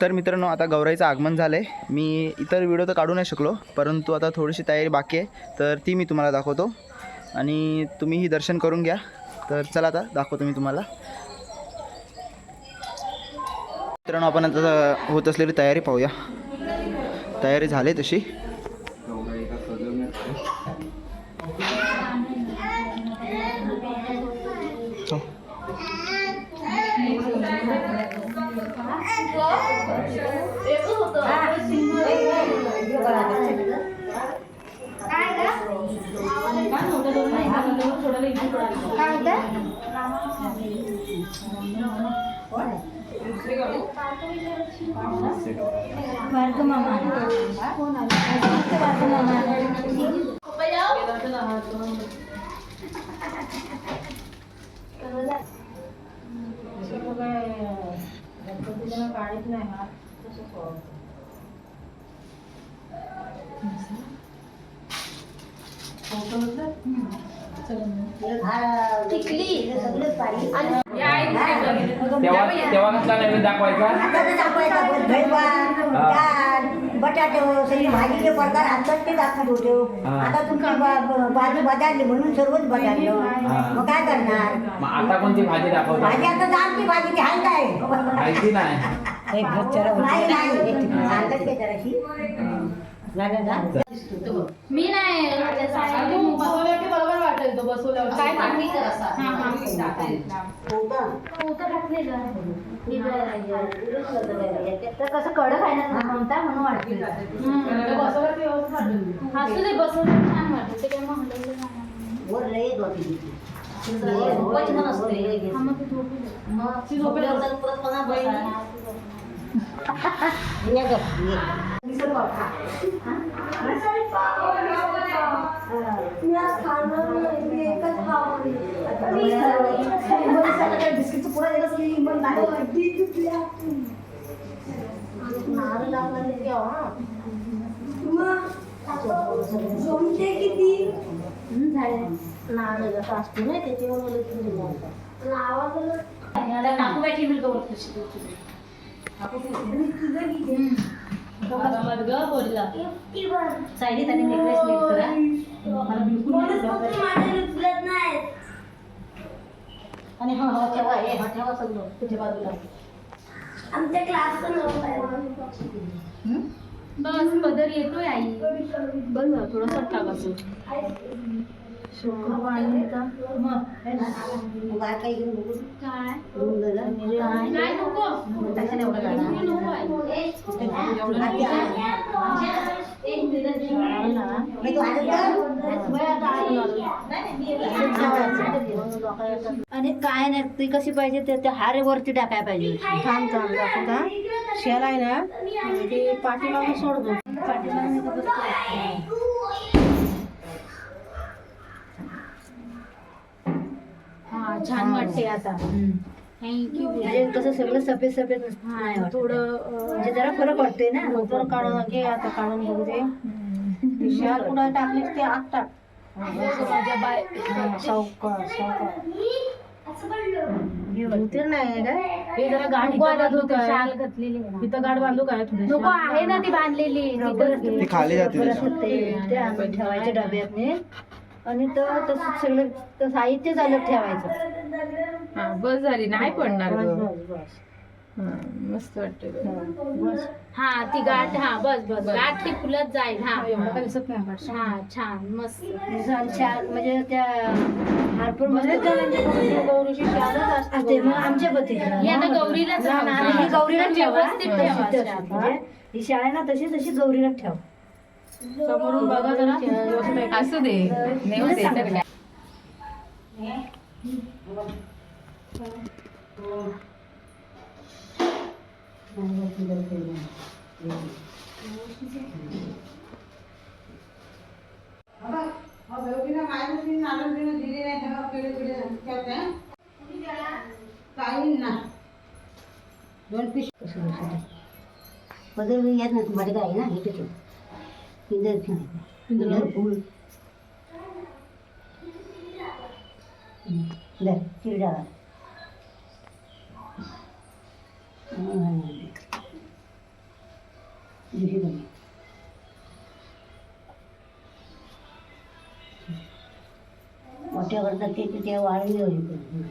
तर मित्रांनो आता गौराईचं आगमन झालं आहे मी इतर व्हिडिओ तर काढू नाही शकलो परंतु आता थोडीशी तयारी बाकी आहे. तर ती मी तुम्हाला दाखवतो. आणि तुम्हीही दर्शन करून घ्या. तर चला आता दाखवतो मी तुम्हाला. मित्रांनो आपण आता होत असलेली तयारी पाहूया. तयारी झाली तशी. वर्ग मामा वर्ग मामा काढत नाही हा तेव्हा तेव्हा कसला नैवेद्य दाखवायचा? बटाटो सगळी भाजीचे प्रकार ते दाखवत होतो. आता तुमची बाजू बदलली म्हणून सर्वच बदललं. मग काय करणार? मग आता कोणती भाजी दाखवता? भाजी आता दालची भाजी ती काय माहिती नाही. नाही नाही. सांगतात ते जराशी. मी नाही बरोबर वाटेल तो बसवल्यावर काय कसं कडक आहे ना म्हणता म्हणून वाटते. असू दे बसवलं छान वाटतं. ते काय मग हलवलं नाही. वर लय येत होती तिची. हा, ते झोपू दे. ती झोपेल ये गं, ये. हम्म, झालं. आता काकू बैठी मिळतो आरामात ग पोरीला. सायलीत आणि नीट करा. मला बिलकुल नाही आणि हा हा ठेवा हे हा ठेवा सगळं तुझ्या बाजूला बस पदर येतोय आई बस झालं, थोडंसं टाकायचं काय? काय? घेऊन? आणि काय नाही ती कशी पाहिजे ते त्या हारे वरती टाकाय पाहिजे थांब थांब दाखवता शेल आहे ना? ते पाठीमागे सोड दो हा. छान वाटते आता. थँक्यू म्हणजे कसं सगळं सफेद सफेद वाटत. थोडं म्हणजे जरा फरक वाटतोय ना. थोडं काढून घे आता काढून बघू दे. कुठं टाकली? ते आत टाक माझ्या बाय नाही काय? हे जरा बांधू काय? शाल घातलेली आहे ना. इथं गाठ बांधू काय थोडी नको आहे ना ती बांधलेली. खाली जाते. त्याच्यावर. आणि तर तसं सगळं तर साहित्य झालं ठेवायचं हा बस झाली नाही पडणार बस, ग. बस, बस. हा, मस्त वाटते ग. हा, बस. हा ती गाठ हा बस बस गाठ ती फुलत जाईल हा एवढं काही दिसत नाही गाठ. हा छान मस्त छान छान म्हणजे त्या हारपूरमध्ये गौरीची असते ते मग आमच्या पती ही आता गौरीलाच. ही गौरीला ठेवा व्यवस्थित हा, ठेवा. म्हणजे ही शाळा ना तशी तशी गौरीला ठेव समोरून बघा जरा. असू दे. नेऊ दे दोन पीस पदर येत ना माझ्या काय ना हे चिरडा मोठ्या करतात ते ते वाळवी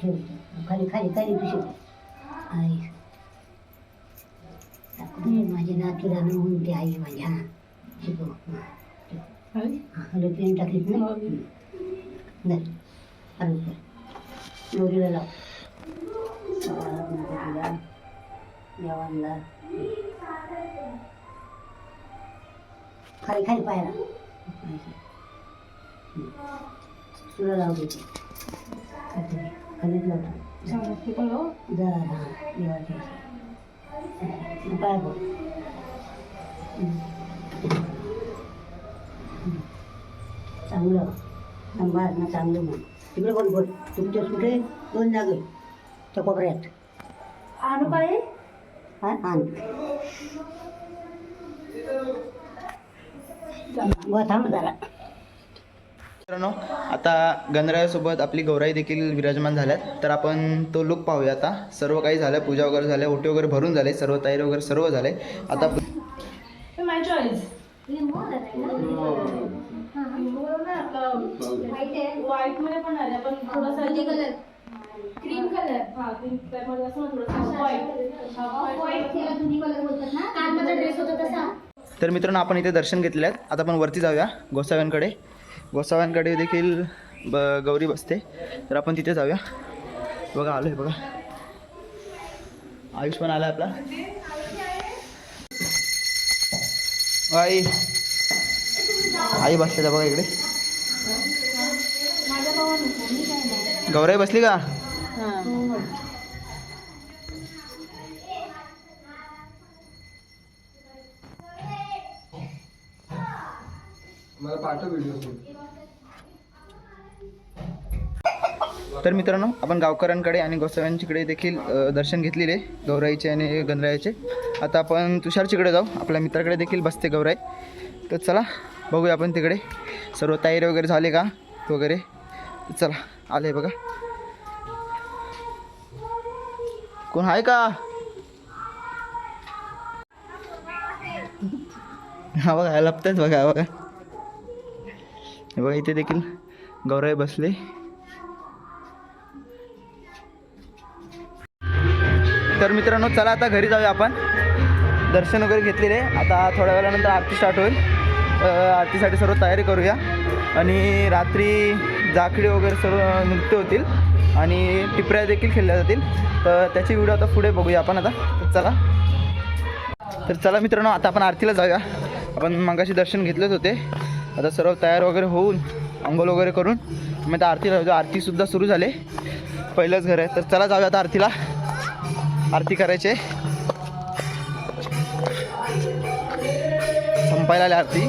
ठेवतो खाली खाली खाली पिशी आई माझी नातीला म्हणून ती आई माझ्या शिकव हॅलो पेन टाकलीत ना नाही हॅलो कर नवरीला लाव सगळ्याला गणपतीला देवांना खाली खाली पायाला तुला लाव देते खाली खालीच लावतो जरा हा देवाच्या इथे. पाय बघ चांगलं सांभाळ ना चांगलं म्हण तिकडे पण बोल? तुमच्या कुठे? दोन जागे. त्या कोपऱ्यात. आणू काय हा? आण. बरं थांब जरा. मित्रांनो आता गणरायासोबत आपली गौराई देखील विराजमान झाल्यात. तर आपण तो लुक पाहूया आता. सर्व काही झालं पूजा वगैरे झाल्या ओटी वगैरे भरून झाले सर्व तयारी वगैरे सर्व झाले. आता माय चॉईस व्हाईटमध्ये पण पण थोडासा कलर क्रीम कलर हा क्रीम कलरमध्ये असं व्हाईट काल माझा ड्रेस होता तसा तर मित्रांनो आपण इथे दर्शन घेतले आहेत. आता आपण वरती जाऊया गोसाव्यांकडे. गोसाव्यांकडे देखील ब गौरी बसते. तर आपण तिथे जाऊया. बघा आलो आहे बघा. आयुष पण आला आपला. आई. आई बसले बघा इकडे. गौराई बसली का? तर मित्रांनो आपण गावकऱ्यांकडे आणि गोसाव्यांच्याकडे देखील दर्शन घेतलेले गौराईचे आणि गणरायाचे आता आपण तुषारचीकडे जाऊ. आपल्या मित्राकडे देखील बसते गौराई. तर चला बघूया आपण तिकडे. सर्व तयारी वगैरे झाले का? वगैरे. चला आले बघा. कोण आहे का? हा बघा लपतात बघा बघा. बघा इथे देखील गौराई बसले. तर मित्रांनो चला आता घरी जाऊया आपण. दर्शन वगैरे घेतलेले. आता थोड्या वेळानंतर आरती स्टार्ट होईल. आरतीसाठी सर्व तयारी करूया. आणि रात्री जाखडी वगैरे सर्व नृत्य होतील. आणि टिपऱ्या देखील खेळल्या जातील. तर त्याची व्हिडिओ आता पुढे बघूया आपण आता. चला. तर चला मित्रांनो आता आपण आरतीला जाऊया. आपण मगाशी दर्शन घेतलेच होते. आता सर्व तयार वगैरे होऊन अंघोल वगैरे करून मग आता आरतीला जाऊ आरतीसुद्धा सुरू झाले. पहिलंच घर आहे. तर चला जाऊया आता आरतीला. आरती करायचे संपायला आरती.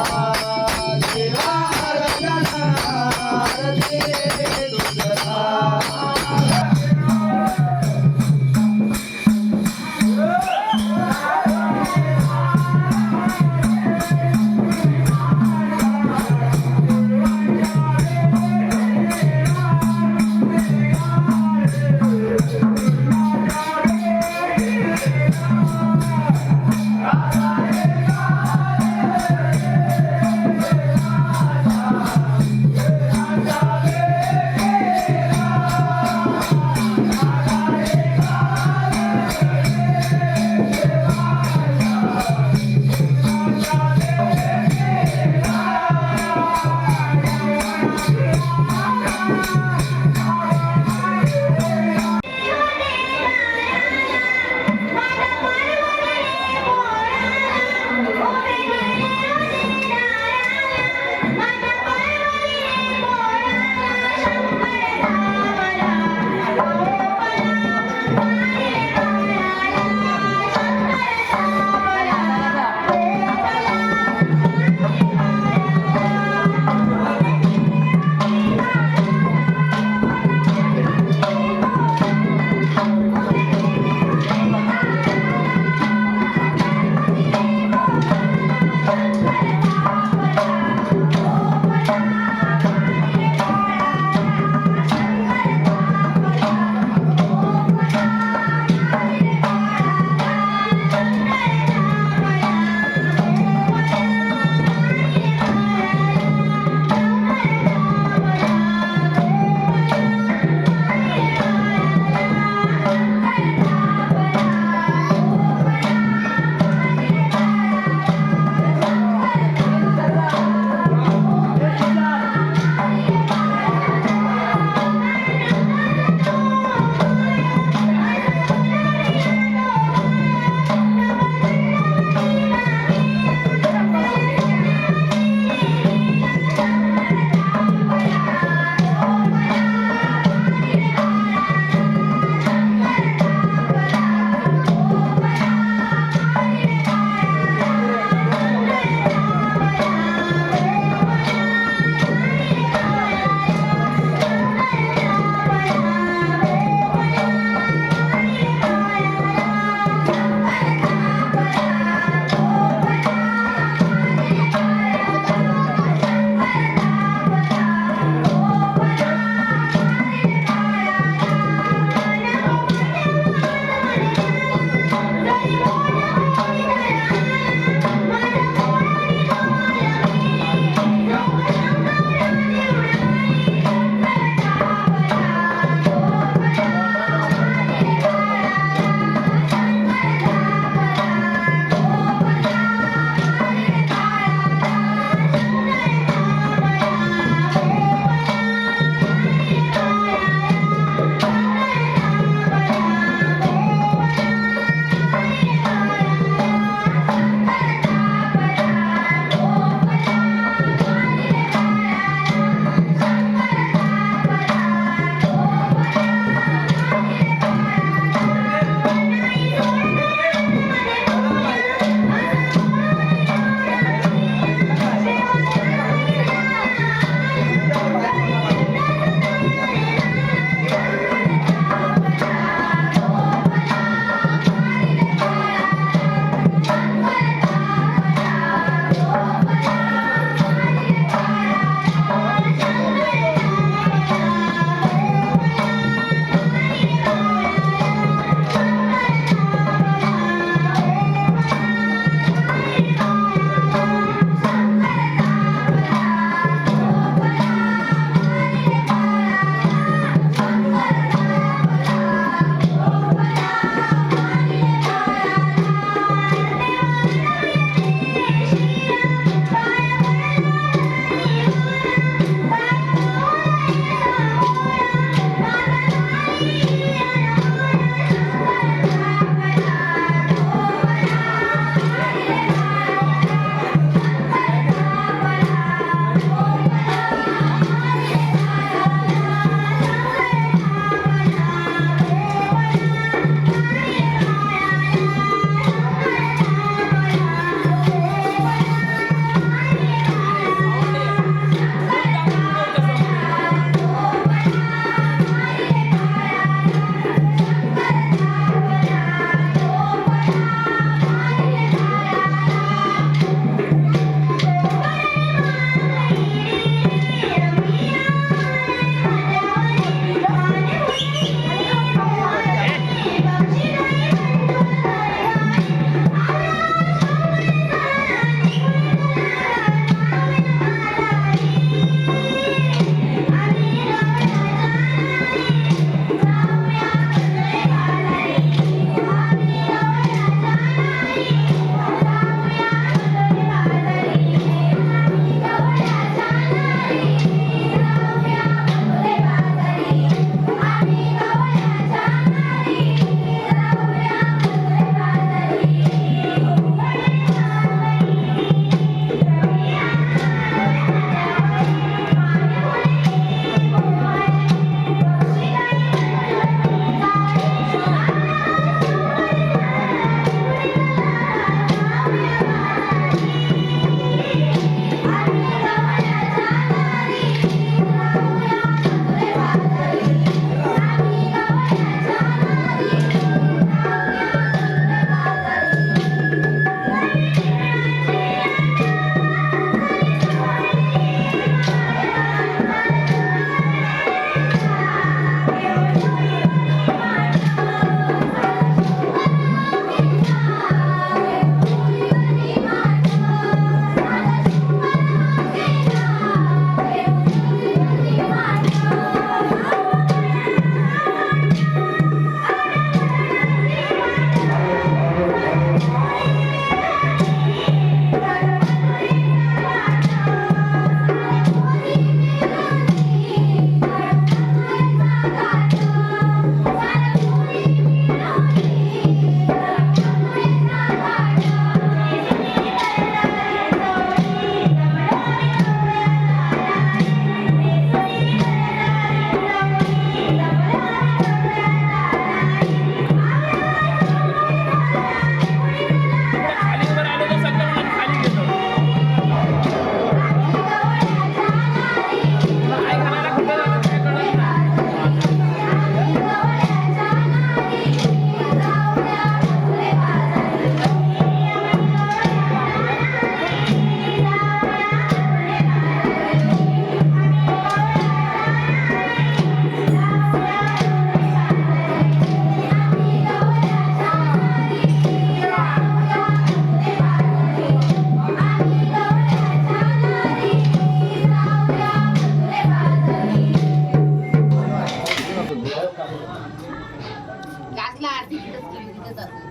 गाजला आरती तिथंच केली तिथंच असते